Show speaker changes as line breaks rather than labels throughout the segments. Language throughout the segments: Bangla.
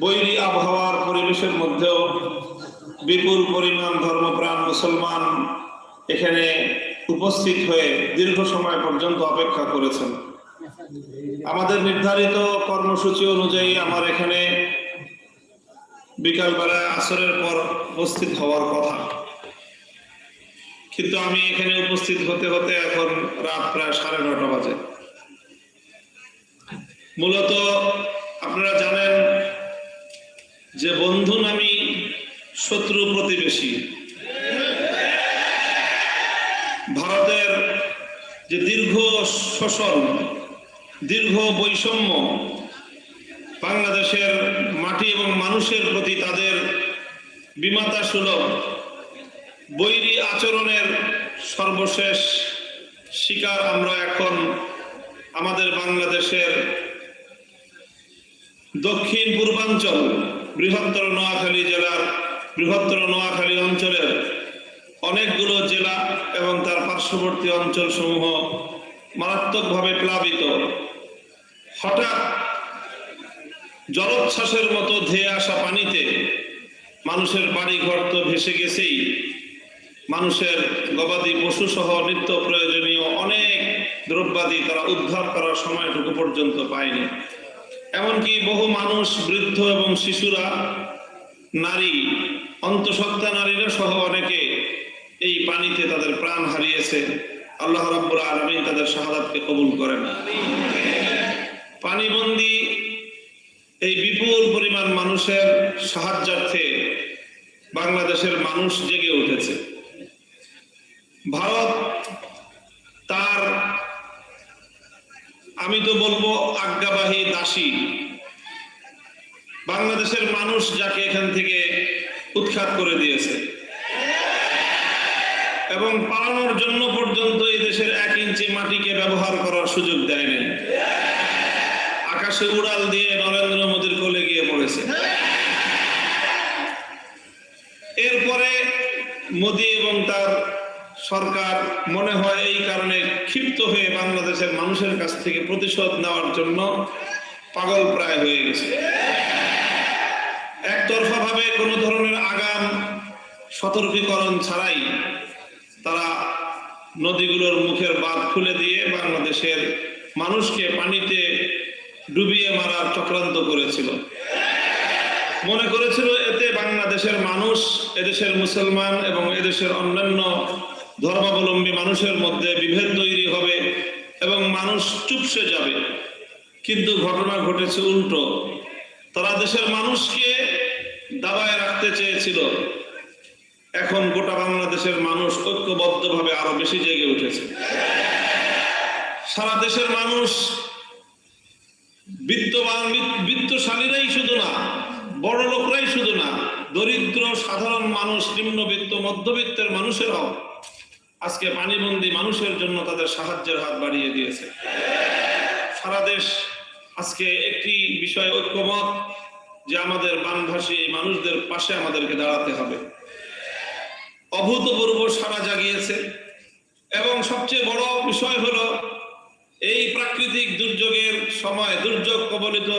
বৈরী আবহাওয়ার পরিবেশের মধ্যেও বিপুল পরিমাণ ধর্মপ্রাণ মুসলমান এখানে উপস্থিত হয়ে দীর্ঘ সময় পর্যন্ত অপেক্ষা করেছেন। আমাদের নির্ধারিত কর্মসূচি অনুযায়ী আমার এখানে বিকালবেলায় আসরের পর উপস্থিত হওয়ার কথা। কিন্তু আমি এখানে উপস্থিত হতে হতে এখন রাত প্রায় সাড়ে নটা বাজে। মূলত আপনারা জানেন যে বন্ধু নামি শত্রু প্রতিবেশী। ভারতের যে দীর্ঘ শোষণ, দীর্ঘ বৈষম্য, বাংলাদেশের মাটি এবং মানুষের প্রতি তাদের বিমাতা সুলভ বৈরী আচরণের সর্বশেষ শিকার আমরা এখন আমাদের বাংলাদেশের দক্ষিণ পূর্বাঞ্চল বৃহত্তর নোয়াখালী জেলার বৃহত্তর নোয়াখালী অঞ্চলের অনেকগুলো জেলা এবং তার পার্শ্ববর্তী অঞ্চল সমূহ মারাত্মকভাবে প্লাবিত। হঠাৎ জলোচ্ছ্বাসের মতো ধেয়ে আসা পানিতে মানুষের বাড়ি ঘর তো ভেসে গেছেই। মানুষের গবাদি পশু সহ নিত্য প্রয়োজনীয় অনেক দ্রব্যাদি তারা উদ্ধার করার সময়টুকু পর্যন্ত পায়নি। এমনকি বহু মানুষ, বৃদ্ধ এবং শিশুরা, নারী, অন্তঃসত্ত্বা নারীরা সহ অনেকে এই পানিতে তাদের প্রাণ হারিয়েছে। আল্লাহ রাব্বুল আলামিন তাদের শাহাদাতকে কবুল করেন। পানিবন্দী এই বিপুল পরিমাণ মানুষের সাহায্যার্থে বাংলাদেশের মানুষ জেগে উঠেছে। ভারত তার আমি তো বলব আজ্ঞাবাহী দাসী। বাংলাদেশের মানুষ যাকে এখান থেকে উৎখাত করে দিয়েছে। এবং পালানোর জন্য পর্যন্ত এই দেশের এক ইঞ্চি মাটিকে ব্যবহার করার সুযোগ দেয় নাই আকাশে উড়াল দিয়ে নরেন্দ্র মোদীর কোলে গিয়ে পড়েছে। এরপরে মোদী এবং তার সরকার মনে হয় এই কারণে ক্ষিপ্ত হয়ে বাংলাদেশের মানুষের কাছ থেকে প্রতিশোধ নেওয়ার জন্য পাগল প্রায় হয়ে গেছে। একতরফা ভাবে কোনো ধরনের আগাম সতর্কীকরণ ছাড়াই তারা নদীগুলোর মুখের বাঁধ খুলে দিয়ে বাংলাদেশের মানুষকে পানিতে ডুবিয়ে মারার চক্রান্ত করেছিল। মনে করেছিল এতে বাংলাদেশের মানুষ, এদেশের মুসলমান এবং এদেশের অন্যান্য ধর্মাবলম্বী মানুষের মধ্যে বিভেদ তৈরি হবে এবং মানুষ চুপসে যাবে। কিন্তু ঘটনা ঘটেছে উল্টো। তারা দেশের মানুষকে দাবায় রাখতে চেয়েছিল। এখন গোটা বাংলাদেশের মানুষ ঐক্যবদ্ধভাবে আরও বেশি জেগে উঠেছে। সারা দেশের মানুষ বিত্তবান, বিত্তশালীরাই শুধু না, বড় লোকরাই শুধু না, দরিদ্র, সাধারণ মানুষ, নিম্নবিত্ত, মধ্যবিত্তের মানুষেরাও আজকে পানিবন্দী মানুষের জন্য তাদের সাহায্যের হাত বাড়িয়ে দিয়েছে। সারা দেশ আজকে একটি বিষয় ঐক্যমত যে আমাদের বানভাসী মানুষদের পাশে আমাদেরকে দাঁড়াতে হবে। অভূতপূর্ব সারা জাগিয়েছে এবং সবচেয়ে বড় বিষয় হলো এই প্রাকৃতিক দুর্যোগের সময় দুর্যোগ কবলিত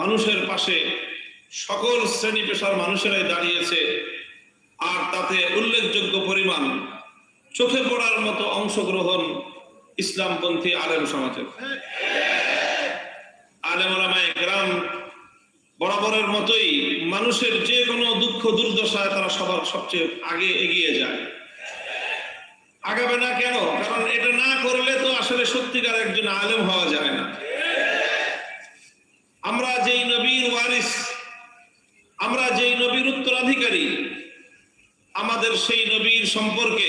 মানুষের পাশে সকল শ্রেণি পেশার মানুষেরাই দাঁড়িয়েছে। আর তাতে উল্লেখযোগ্য পরিমাণ চোখে পড়ার মতো অংশগ্রহণ ইসলামপন্থী আলেম সমাজের। আলেম ওলামায়ে গ্রাম বরাবরের মতোই মানুষের যে কোনো দুঃখ দুর্দশায় তারা সবার সবচেয়ে আগে এগিয়ে যায়। আগাবে না কেন? কারণ এটা না করলে তো আসলে সত্যিকার একজন আলেম হওয়া যায় না। আমরা যেই নবীর ওয়ারিস, আমরা যেই নবীর উত্তরাধিকারী, আমাদের সেই নবীর সম্পর্কে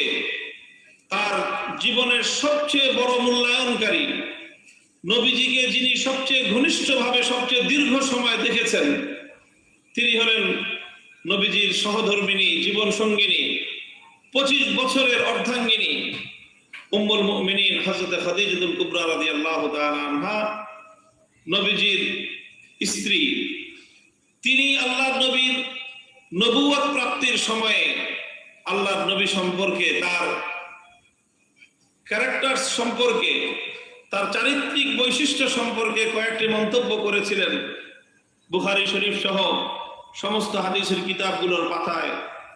তার জীবনের সবচেয়ে বড় মূল্যায়নকারী নবীজিকে যিনি সবচেয়ে ঘনিষ্ঠভাবে, সবচেয়ে দীর্ঘ সময় দেখেছেন, তিনি হলেন নবীজির সহধর্মিনী জীবন সঙ্গিনী পঁচিশ বছরের অর্ধাঙ্গিনী উম্মুল মুমিনিন হযরত খাদিজাতুল কুবরা রাদিয়াল্লাহু তাআলা আনহা, নবীজির স্ত্রী। তিনি আল্লাহর নবীর নবুয়ত প্রাপ্তির সময়ে আল্লাহর নবী সম্পর্কে তার ক্যারেক্টার সম্পর্কে, তার চারিত্রিক বৈশিষ্ট্য সম্পর্কে কয়েকটি মন্তব্য করেছিলেন বুখারি শরীফ সহ সমস্ত হাদিসের কিতাবগুলোর পাতায়।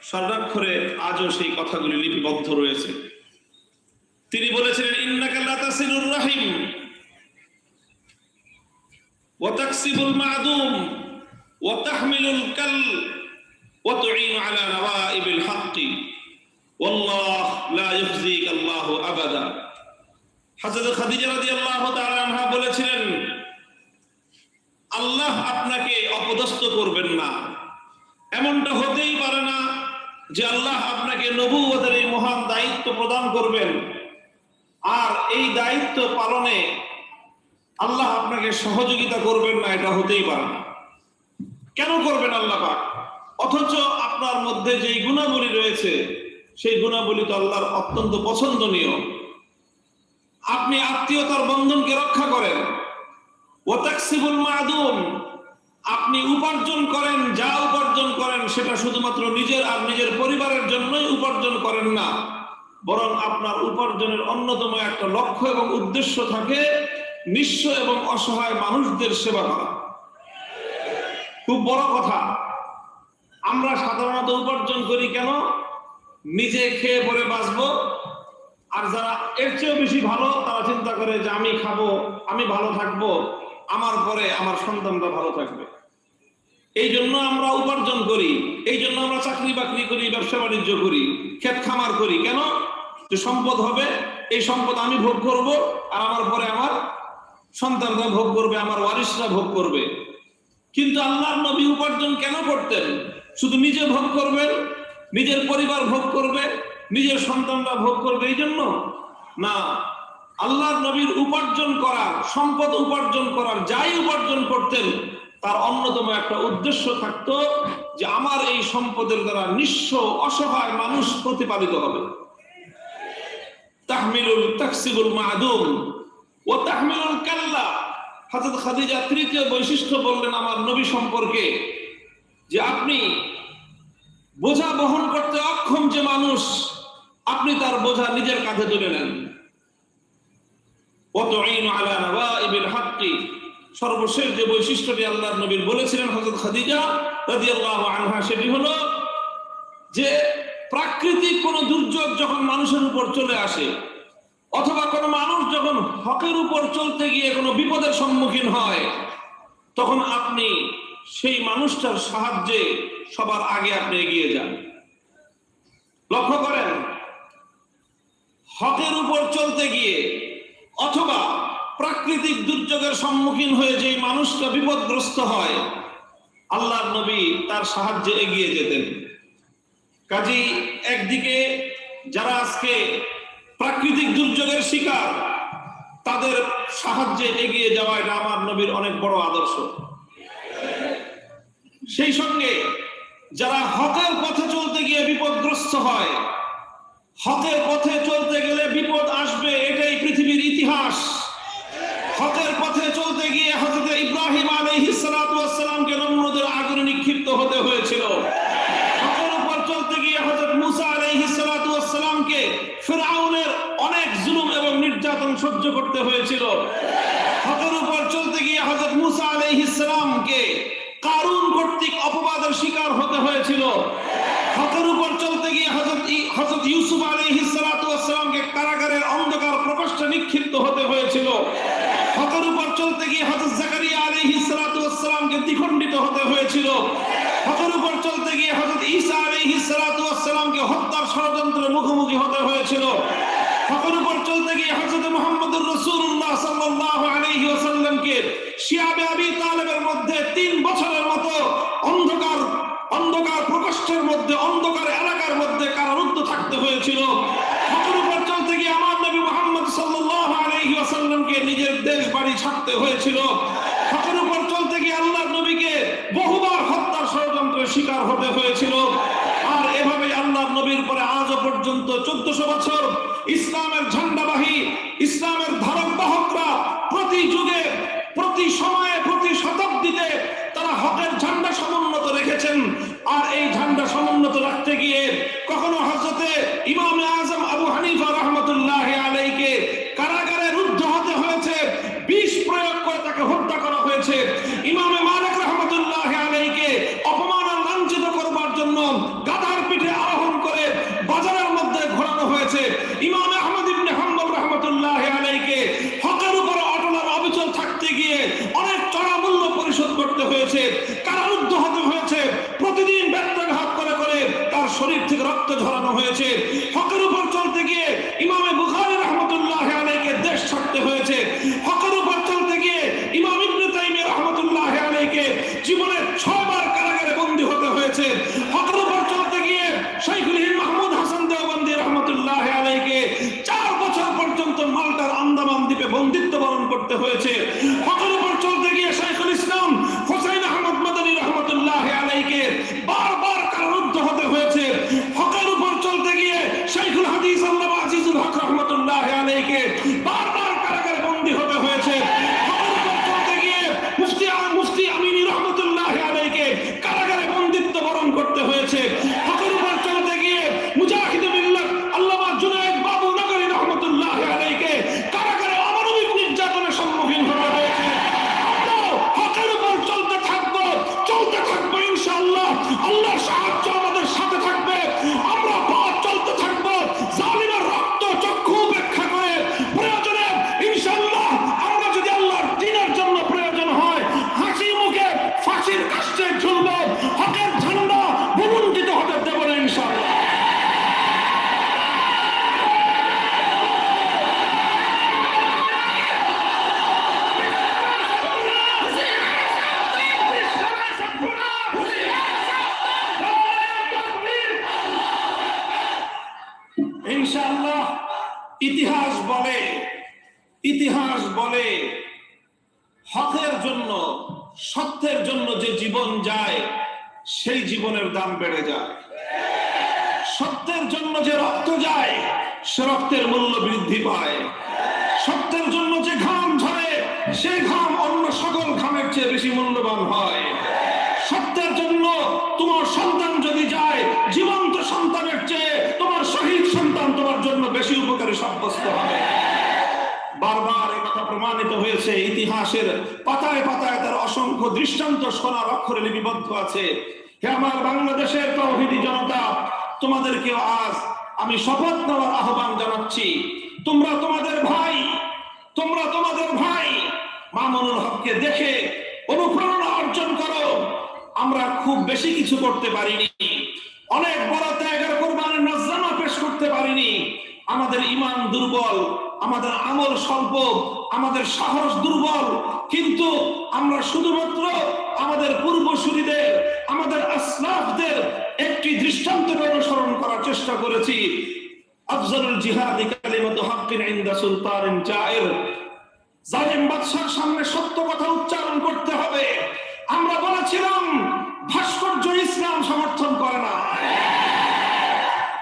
স্বর্ণাক্ষরে আজও সেই কথাগুলি লিপিবদ্ধ রয়েছে। তিনি বলেছিলেন, ইন্নাকা লা তাসিলুর রাহিম ওয়া তাকসিবুল মা'দুম ওয়া তাহমিলুল কাল ওয়া তুঈনু আলা নওয়াইবিল হাক্কি। ওয়াল্লাহ লা ইউখজিকা আল্লাহু আবাদা। হযরত খাদিজা রাদিয়াল্লাহু বলেছিলেন, আল্লাহ আপনাকে অপদস্থ করবেন না। এমনটা হতেই পারে না যে আল্লাহ আপনাকে নবুয়তের এই মহান দায়িত্ব প্রদান করবেন। আর এই দায়িত্ব পালনে আল্লাহ আপনাকে সহযোগিতা করবেন না, এটা হতেই পারে না। কেন করবেন আল্লাহ পাক? অথচ আপনার মধ্যে যেই গুণাবলী রয়েছে সেই গুণাবলী তো আল্লাহর অত্যন্ত পছন্দনীয়। আপনি আত্মীয়তার বন্ধনকে রক্ষা করেন। ওয়াতাকসিবুল মাদুম, আপনি উপার্জন করেন, যা উপার্জন করেন সেটা শুধুমাত্র নিজের আর নিজের পরিবারের জন্যই উপার্জন করেন না। বরং আপনার উপার্জনের অন্যতম একটা লক্ষ্য এবং উদ্দেশ্য থাকে নিঃস্ব এবং অসহায় মানুষদের সেবা করা। খুব বড় কথা। আমরা সাধারণত উপার্জন করি কেন? নিজে খেয়ে পরে বাঁচবো। আর যারা এর চেয়েও বেশি ভালো, তারা চিন্তা করে যে আমি খাব, আমি ভালো থাকব, আমার পরে আমার সন্তানরা ভালো থাকবে। এই জন্য আমরা উপার্জন করি, এই জন্য আমরা চাকরি বাকরি করি, ব্যবসা বাণিজ্য করি, ক্ষেত খামার করি। কেন? যে সম্পদ হবে, এই সম্পদ আমি ভোগ করব, আর আমার পরে আমার সন্তানরা ভোগ করবে, আমার ওয়ারিসরা ভোগ করবে। কিন্তু আল্লাহর নবী উপার্জন কেন করতেন? শুধু নিজে ভোগ করবেন নিজের পরিবার ভোগ করবে, নিজের সন্তানরা ভোগ করবে, এই জন্য না, আল্লাহর নবীর উপার্জন করা সম্পদ উপার্জন করার, যাই উপার্জন করতেন, তার অন্যতম একটা উদ্দেশ্য থাকতো যে আমার এই সম্পদের দ্বারা নিঃস্ব, অসহায় মানুষ প্রতিপালিত হবে। তাহমিলুল ও তৃতীয় বৈশিষ্ট্য বললেন আমার নবী সম্পর্কে যে আপনি বোঝা বহন করতে অক্ষম যে মানুষ, আপনি তার বোঝা নিজের কাঁধে তুলে নেন। সর্বশেষ যে বৈশিষ্ট্যটি আল্লাহ নবীর বলেছিলেন হজরত খাদিজা সেটি হলো যে প্রাকৃতিক কোনো দুর্যোগ যখন মানুষের উপর চলে আসে, অথবা কোনো মানুষ যখন হকের উপর চলতে গিয়ে কোনো বিপদের সম্মুখীন হয়, তখন আপনি সেই মানুষটার সাহায্যে সবার আগে আপনি এগিয়ে যান। লক্ষ্য করেন, হকের উপর চলতে গিয়ে অথবা প্রাকৃতিক দুর্যোগের সম্মুখীন হয়ে যে মানুষটা বিপদগ্রস্ত হয়, আল্লাহর নবী তার সাহায্যে এগিয়ে যেতেন। কাজী একদিকে যারা আজকে প্রাকৃতিক দুর্যোগের শিকার, তাদের সাহায্যে এগিয়ে যাওয়া এটা আমার নবীর অনেক বড় আদর্শ। সেই সঙ্গে যারা হকের পথে চলতে গিয়ে বিপদগ্রস্ত হয়, হকের পথে চলতে গেলে বিপদ আসবে, এটাই পৃথিবীর ইতিহাস। হকের পথে চলতে গিয়ে হযরত ইব্রাহিম আলাইহিস সালাতু ওয়াস সালামকে নম্রদের আগুনে নিক্ষিপ্ত হতে হয়েছিল। হকের উপর চলতে গিয়ে হযরত মুসা আলাইহিস সালাতু ওয়াস সালামকে অনেক জুলুম এবং নির্যাতন সহ্য করতে হয়েছিল। হকের উপর চলতে গিয়ে হযরত মুসা আলাইহিস সালামকে কারুন কর্তৃক অপবাদের শিকার হতে হয়েছিল। হকের উপর চলতে গিয়ে হযরত হযরত ইউসুফ আলাইহিস সালাতু ওয়াস কারাগারের অন্ধকার প্রকোষ্ঠে নিক্ষিপ্ত হতে হয়েছিল। হকের উপর চলতে গিয়ে হযরত জাকারিয়া আলাইহিস সালাতু ওয়াস দ্বিখণ্ডিত হতে হয়েছিল। হকের উপর চলতে গিয়ে হযরত ঈসা ওয়াস সালামকে হত্যার ষড়যন্ত্রের মুখোমুখি হতে হয়েছিল। হকের উপর চলতে গিয়ে হযরত মুহাম্মদুর রাসূলুল্লাহ সাল্লাল্লাহু আলাইহি ওয়াসাল্লামকে শিয়াবে আবি তালেবের মধ্যে তিন বছরের মতো অন্ধকার অন্ধকার প্রকোষ্ঠের মধ্যে, অন্ধকার এলাকার মধ্যে কারারুদ্ধ থাকতে হয়েছিল। হকের উপর চলতে গিয়ে আমার নবী মুহাম্মদ সাল্লাল্লাহু আলাইহি ওয়াসাল্লামকে নিজের দেশ বাড়ি ছাড়তে হয়েছিল। হকের উপর চলতে গিয়ে আল্লাহর নবীকে বহুবার হত্যার ষড়যন্ত্রের শিকার হতে হয়েছিল আর এভাবে আল্লাহর নবীর পরে আজও পর্যন্ত চোদ্দশো বছর ইসলামের ঝান্ডাবাহী, ইসলামের ধারক বাহকরা প্রতি যুগে, প্রতি সময়ে, প্রতি শতাব্দীতে তারা হকের ঝান্ডা সমুন্নত রেখেছেন। আর এই ঝান্ডা সমুন্নত রাখতে গিয়ে কখনো হজরতে ইমাম আজম আবু হানিফা রহমতুল্লাহ আলাইকে প্রতিদিন ব্যর্থঘাত করে করে তার শরীর থেকে রক্ত ঝরানো হয়েছে। হকের উপর চলতে গিয়ে ইমামে বুখারি রহমতুল্লাহ আলাইকে দেশ ছাড়তে হয়েছে। হকের উপর জীবনের দাম বেড়ে যায়। সত্যের জন্য যে রক্ত যায়, সে রক্তের মূল্য বৃদ্ধি পায়। সত্যের জন্য যে ঘাম ঝরে সেই ঘাম অন্য সকল ঘামের চেয়ে বেশি মূল্যবান হয়। সত্যের জন্য তোমার সন্তান যদি যায়, জীবন্ত সন্তানের চেয়ে তোমার শহীদ সন্তান তোমার জন্য বেশি উপকারী সাব্যস্ত হবে। বারবার এই কথা প্রমাণিত হয়েছে, ইতিহাসের পাতায় পাতায় তার অসংখ্য দৃষ্টান্ত সোনার অক্ষরে লিপিবদ্ধ আছে। হে আমার বাংলাদেশের তৌহিদি জনতা তোমাদেরকেও আজ আমি শপথ নেওয়ার আহ্বান জানাচ্ছি। তোমরা তোমাদের ভাই, তোমরা তোমাদের ভাই মামুনুল হককে দেখে অনুপ্রেরণা অর্জন করো। আমরা খুব বেশি কিছু করতে পারিনি। অনেক বড় ত্যাগের কোরবানের নজরানা পেশ করতে পারিনি। আমাদের ইমান দুর্বল, আমাদের আমল স্বল্প, আমাদের সাহস দুর্বল। কিন্তু আমরা শুধুমাত্র আমাদের পূর্বসূরীদের আমাদের আসলাফদের একটি দৃষ্টান্তকে অনুসরণ করার চেষ্টা করেছি। আফজলুল জিহাদি কালিমাতু হাক্কিন ইনদা সুলতানিন জায়ের। জালিম বাদশার সামনে সত্য কথা উচ্চারণ করতে হবে। আমরা বলেছিলাম, ভাস্কর্য ইসলাম সমর্থন করে না।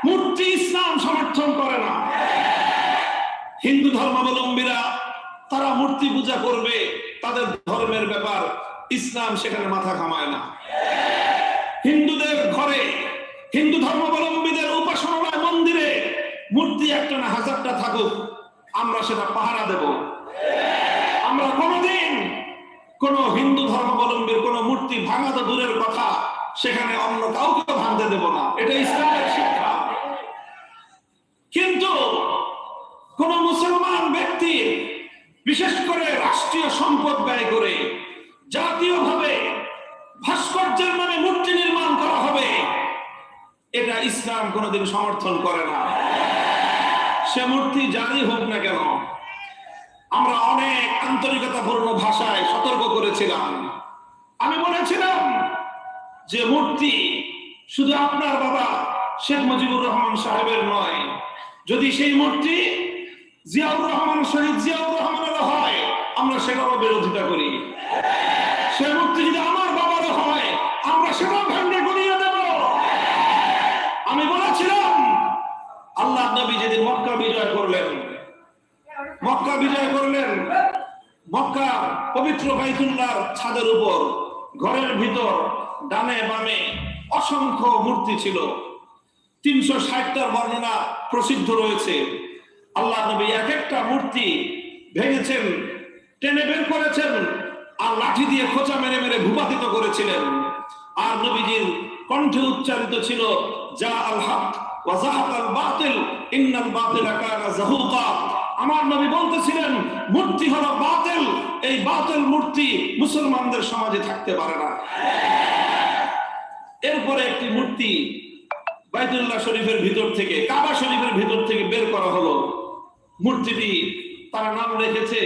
মূর্তি ইসলাম সমর্থন করে না। হিন্দু ধর্মাবলম্বীরা, তারা মূর্তি পূজা করবে, তাদের ধর্মের ব্যাপার ইসলাম সেখানে মাথা ঘামায় না। হিন্দুদের ঘরে, হিন্দু ধর্মাবলম্বীদের উপাসনালয় মন্দিরে মূর্তি একটা না হাজারটা থাকুক, আমরা সেটা পাহারা দেব। আমরা কোনোদিন কোন হিন্দু ধর্মাবলম্বীর কোন মূর্তি ভাঙা তো দূরের কথা সেখানে অন্য কাউকে ভাঙতে দেব না। এটা ইসলামের শিক্ষা। কিন্তু কোন মুসলমান ব্যক্তি বিশেষ করে রাষ্ট্রীয় সম্পদ ব্যয় করে এটা ইসলাম কোনোদিন সমর্থন করে না। সে মূর্তি জারি হোক না কেন, আমরা অনেক আন্তরিকতাপূর্ণ ভাষায় সতর্ক করেছিলাম। আমি বলেছিলাম যে মূর্তি শুধু আপনার বাবা শেখ মুজিবুর রহমান সাহেবের নয়, যদি সেই মূর্তি জিয়াউর রহমান শহীদ জিয়াউর রহমানের হয়, আমরা সেটারও বিরোধিতা করি। সে মূর্তি যদি আমার বাবারও হয়, আমরা সেটাও ভেঙে গড়িয়ে দেব আমি বলেছিলাম আল্লাহ নবী যেদিন মক্কা বিজয় করলেন। মক্কা বিজয় করলেন। মক্কা পবিত্র বাইতুল্লাহর ছাদের উপর, ঘরের ভিতর, ডানে বামে অসংখ্য মূর্তি ছিল। তিনশো ষাটটার বর্ণনা প্রসিদ্ধ রয়েছে। আল্লাহ নবী এক একটা মূর্তি ভেঙেছেন, টেনে বের করেছেন আর লাঠি দিয়ে খোঁচা মেরে মেরে ভূপাতিত করেছিলেন। আর নবীজির কণ্ঠে উচ্চারিত ছিল, যা আল হক আমার নবী বলতেছিলেন, মূর্তি হলো বাতিল। এই বাতিল মূর্তি মুসলমানদের সমাজে থাকতে পারে না। এরপরে একটি মূর্তি বাইতুল্লাহ শরীফের ভিতর থেকে, কাবা শরীফের ভিতর থেকে বের করা হলো। মূর্তিটি তার নাম রেখেছে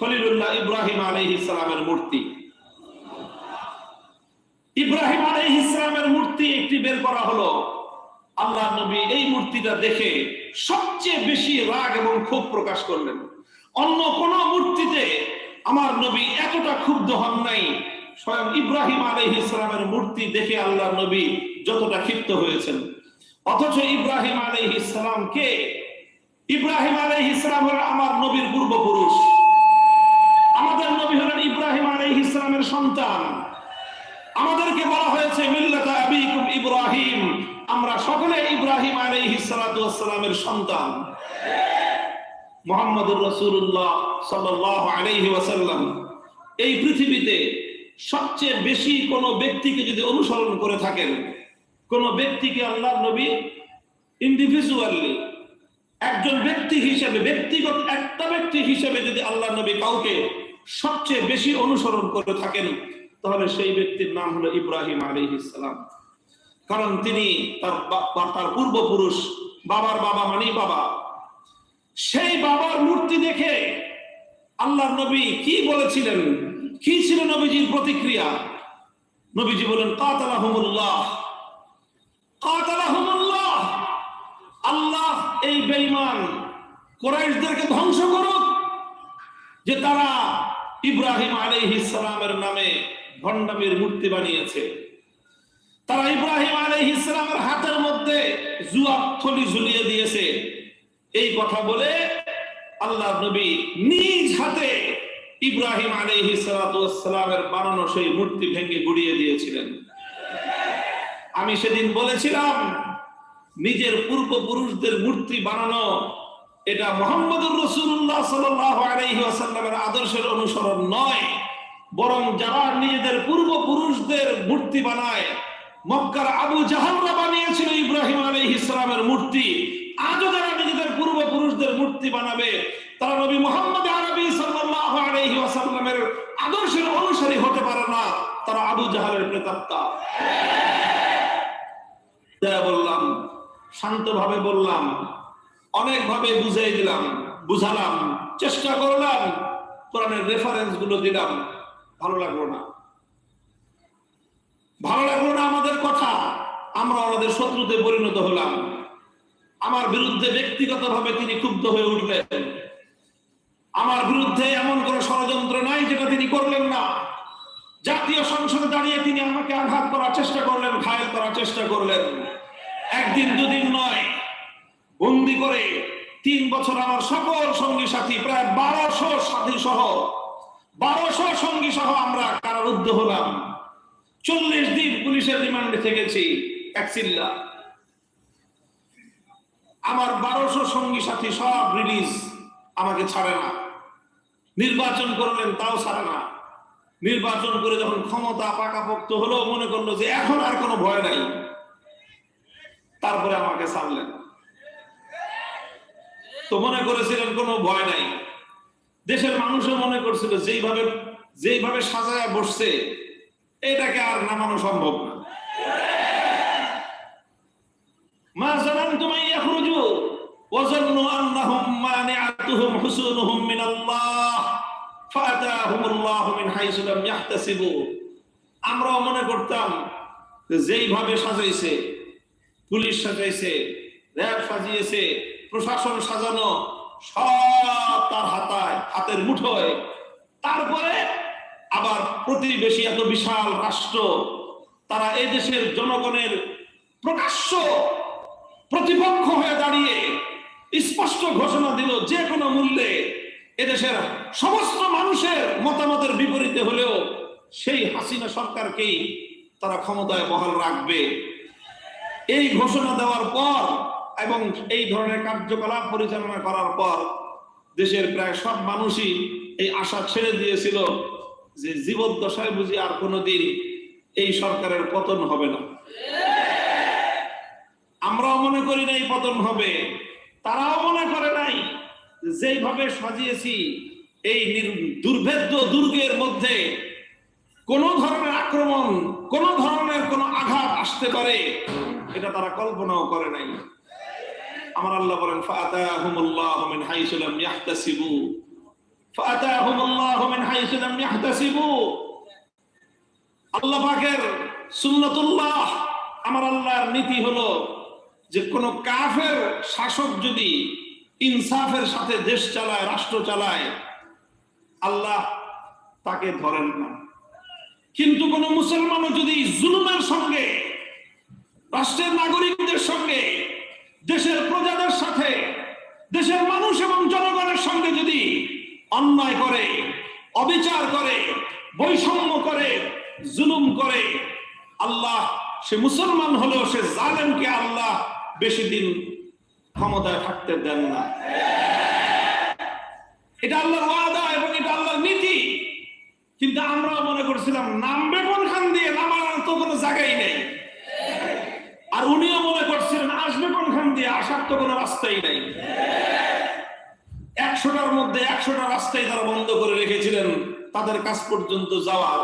খলিলুল্লাহ ইব্রাহিম আলাইহিস ইসলামের মূর্তি। ইব্রাহিম আলাইহিস ইসলামের মূর্তি একটি বের করা হলো। আল্লাহ নবী এই মূর্তিটা দেখে সবচেয়ে বেশি রাগ এবং ক্ষোভ প্রকাশ করলেন। অন্য কোন মূর্তিতে আমার নবী এতটা ক্ষুব্ধ হন নাই। স্বয়ং ইব্রাহিম আলহ ইসলামের মূর্তি দেখে আল্লাহ নবী যতটা ক্ষিপ্ত হয়েছেন। অথচ ইব্রাহিম আলহ ইসলাম কে? ইব্রাহিম আলহ ইসলাম হলেন আমার নবীর পূর্বপুরুষ। আমাদের নবী হলেন ইব্রাহিম আলহ ইসলামের সন্তান। আমাদেরকে বলা হয়েছে মিল্লাতা আবিকুম ইব্রাহিম। আমরা সকলে ইব্রাহিম আলাইহিস সালাতু সন্তান। মুহাম্মদুর আলাইহি ওয়াসাল্লাম। এই পৃথিবীতে সবচেয়ে বেশি কোন ব্যক্তিকে যদি অনুসরণ করে থাকেন, কোন ব্যক্তিকে আল্লাহর নবী ইন্ডিভিজুয়ালি একজন ব্যক্তি হিসেবে, ব্যক্তিগত একটা ব্যক্তি হিসেবে যদি আল্লাহ নবী কাউকে সবচেয়ে বেশি অনুসরণ করে থাকেন, তাহলে সেই ব্যক্তির নাম হলো ইব্রাহিম আলাইহিস সালাম। কারণ তিনি তার তার পূর্বপুরুষ, বাবার বাবা মানেই বাবা। সেই বাবার মূর্তি দেখে আল্লাহ নবী কি বলেছিলেন? কি ছিল নবীজির প্রতিক্রিয়া? নবীজি বলেন, কাতালাহুমুল্লাহ। কাতালাহুমুল্লাহ। আল্লাহ এই বেঈমান কোরাইশদেরকে ধ্বংস করুক, যে তারা ইব্রাহিম আলাইহিস সালামের নামে ভণ্ডামির মূর্তি বানিয়েছে। তারা ইব্রাহিম আলাইহিস ইসলামের হাতের মধ্যে জুয়ার থলি ঝুলিয়ে দিয়েছে। এই কথা বলে আল্লাহ নবী নিজ হাতে ইব্রাহিম আলাইহিস সালামের বানানো সেই মূর্তি ভেঙে গুড়িয়ে দিয়েছিলেন। আমি সেদিন বলেছিলাম, নিজের পূর্বপুরুষদের মূর্তি বানানো, এটা মোহাম্মদুর রসুল্লাহ ওয়াসাল্লামের আদর্শের অনুসরণ নয়, বরং যারা নিজেদের পূর্বপুরুষদের মূর্তি বানায় মক্কার আবু জাহালরা বানিয়েছিল ইব্রাহিম আলাইহিস ইসলামের মূর্তি। আজও যারা নিজেদের পূর্বপুরুষদের মূর্তি বানাবে, তারা নবী মোহাম্মদ আরবি ওয়াসাল্লামের আদর্শের অনুসারী হতে পারে না, তারা আবু জাহালের প্রেতাত্মা। বললাম, শান্তভাবে বললাম, অনেকভাবে বুঝিয়ে দিলাম, বুঝালাম, চেষ্টা করলাম, কোরআনের রেফারেন্সগুলো দিলাম, ভালো লাগল না। ভালো লাগল না আমাদের কথা? আমরা আমাদের শত্রুতে পরিণত হলাম। আমার বিরুদ্ধে ব্যক্তিগতভাবে তিনি ক্ষুব্ধ হয়ে উঠলেন। আমার বিরুদ্ধে এমন কোন ষড়যন্ত্র নাই যেটা তিনি করলেন না। জাতীয় সংসদে দাঁড়িয়ে তিনি আমাকে আঘাত করার চেষ্টা করলেন, ঘায়ল করার চেষ্টা করলেন। একদিন দুদিন নয়, বন্দি করে তিন বছর আমার সকল সঙ্গী সাথী, প্রায় বারোশো সাথী সহ বারোশো সঙ্গী সহ আমরা কারারুদ্ধ হলাম। চল্লিশ দিন পুলিশের রিমান্ডে থেকেছি একচিল্লা আমার বারোশো সঙ্গী সাথী সব রিলিজ আমাকে ছাড়ে না। নির্বাচন করলেন তাও ছাড়ে না। নির্বাচন করে যখন ক্ষমতা পাকাপোক্ত হলো, মনে করল যে এখন আর কোনো ভয় নাই। তারপরে আমাকে ছাড়লেন। তো মনে করেছিলেন কোনো ভয় নাই। দেশের মানুষও মনে করছিল, যেইভাবে যেইভাবে সাজায় বসছে এটাকে আর নামানো সম্ভব না। মা আমরাও মনে করতাম যেইভাবে সাজাইছে, পুলিশ সাজাইছে, র্যাব সাজিয়েছে, প্রশাসন সাজানো, সব তার হাতায়, হাতের মুঠোয়। তারপরে আবার প্রতিবেশী এত বিশাল রাষ্ট্র, তারা এই দেশের জনগণের প্রকাশ্য প্রতিপক্ষ হয়ে দাঁড়িয়ে স্পষ্ট ঘোষণা দিল যে কোনো মূল্যে এদেশের সমস্ত মানুষের মতামতের বিপরীতে হলেও সেই হাসিনা সরকারকেই তারা ক্ষমতায় বহাল রাখবে। এই ঘোষণা দেওয়ার পর এবং এই ধরনের কার্যকলাপ পরিচালনা করার পর দেশের প্রায় সব মানুষই এই আশা ছেড়ে দিয়েছিল যে জীবদ্দশায় বুঝি আর কোনোদিন এই সরকারের পতন হবে না। আমরাও মনে করি নাই পতন হবে। তারাও মনে করে নাই যেইভাবে সাজিয়েছি এই দুর্ভেদ্য দুর্গের মধ্যে কোন ধরনের আক্রমণ, কোন ধরনের কোন আঘাত আসতে পারে, এটা তারা কল্পনাও করে নাই। আমার আল্লাহ বলেন ফাতাহুমুল্লাহু মিন হাইসু লাম পাকের সুন্নাতুল্লাহ, আমার আল্লাহর নীতি হলো যে কোন কাফের শাসক যদি ইনসাফের সাথে দেশ চালায়, রাষ্ট্র চালায়, আল্লাহ তাকে ধরেন না। কিন্তু কোন মুসলমানও যদি জুলুমের সঙ্গে, রাষ্ট্রের নাগরিকদের সঙ্গে, দেশের প্রজাদের সাথে, দেশের মানুষ এবং জনগণের সঙ্গে যদি অন্যায় করে, অবিচার করে, বৈষম্য করে, জুলুম করে। আল্লাহ, সে মুসলমান হলেও সে জালেমকে আল্লাহ বেশি দিন ক্ষমতায় থাকতে দেন না। এটা আল্লাহর ওয়াদা এবং এটা আল্লাহর নীতি। কিন্তু আমরা মনে করছিলাম, নামবে কোনখান দিয়ে? নামার তো কোনো জায়গাই নেই। আর উনিও মনে করছিলেন, আসবে কোনখান দিয়ে? আসার তো কোনো রাস্তাই নেই। একশোটার মধ্যে একশোটা রাস্তাই তারা বন্ধ করে রেখেছিলেন তাদের কাছ পর্যন্ত যাওয়ার।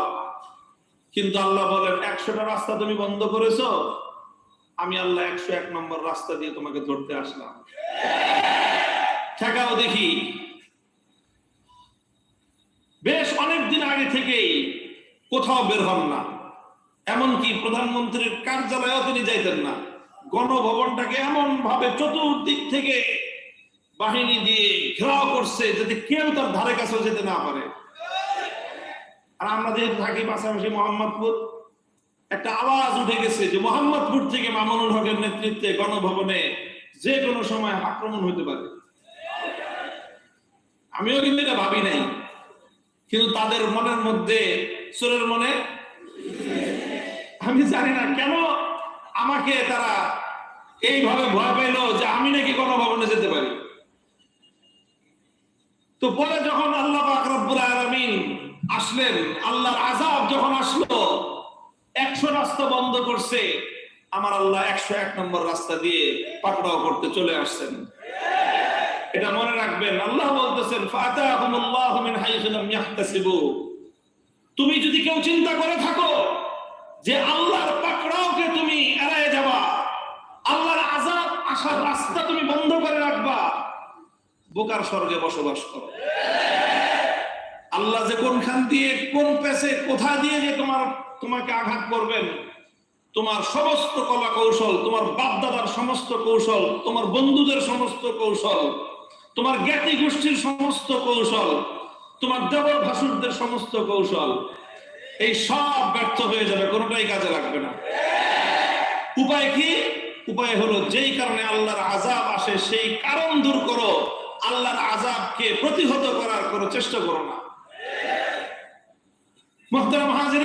কিন্তু আল্লাহ বলেন, একশোটা রাস্তা তুমি বন্ধ করেছ? আমি আল্লাহ একশো এক নম্বর রাস্তা দিয়ে তোমাকে ধরতে আসলাম। ঠেকাও দেখি। বেশ অনেক দিন আগে থেকেই কোথাও বের হন না। এমনকি প্রধানমন্ত্রীর কার্যালয়েও তিনি যাইতেন না। গণভবনটাকে এমন ভাবে চতুর্দিক থেকে বাহিনী দিয়ে ঘেরাও করছে যাতে কেউ তার ধারে কাছেও যেতে না পারে। আর আমরা যেহেতু থাকি পাশাপাশি মোহাম্মদপুর, একটা আওয়াজ উঠে গেছে যে মোহাম্মদপুর থেকে মামুনুল হকের নেতৃত্বে গণভবনে যে কোনো সময় আক্রমণ হতে পারে। আমিও কিন্তু এটা ভাবি নাই, কিন্তু তাদের মনের মধ্যে চোরের মনে, আমি জানি না কেন আমাকে তারা এইভাবে ভয় পেল যে আমি নাকি গণভবনে যেতে পারি। তো পরে যখন আল্লাহ পাক রব্বুল আলামিন আসলেন, আল্লাহর আযাব যখন আসলো, একশো রাস্তা বন্ধ করছে। আমার আল্লাহ একশো এক নম্বর রাস্তা দিয়ে পাকড়াও করতে চলে আসছেন। এটা মনে রাখবেন, আল্লাহ বলতেছেন তুমি যদি কেউ চিন্তা করে থাকো যে আল্লাহর পাকড়াওকে তুমি এড়ায় যাবা, আল্লাহর আযাব আসার রাস্তা তুমি বন্ধ করে রাখবা বোকার স্বর্গে বসবাস করো। আল্লাহ যে কোনখান দিয়ে, কোন পেছে কোথা দিয়ে যে তোমার, তোমাকে আঘাত করবেন, তোমার সমস্ত কলা কৌশল তোমার বাপদাদার সমস্ত কৌশল, তোমার বন্ধুদের সমস্ত কৌশল, তোমার জ্ঞাতি গোষ্ঠীর সমস্ত কৌশল, তোমার দেবর ভাসুরদের সমস্ত কৌশল, এই সব ব্যর্থ হয়ে যাবে, কোনোটাই কাজে লাগবে না। উপায় কি? উপায় হলো যেই কারণে আল্লাহর আজাব আসে, সেই কারণ দূর করো। আল্লাহর আজাবকে প্রতিহত করার কোনো চেষ্টা করো না। মোহতারাম হাজির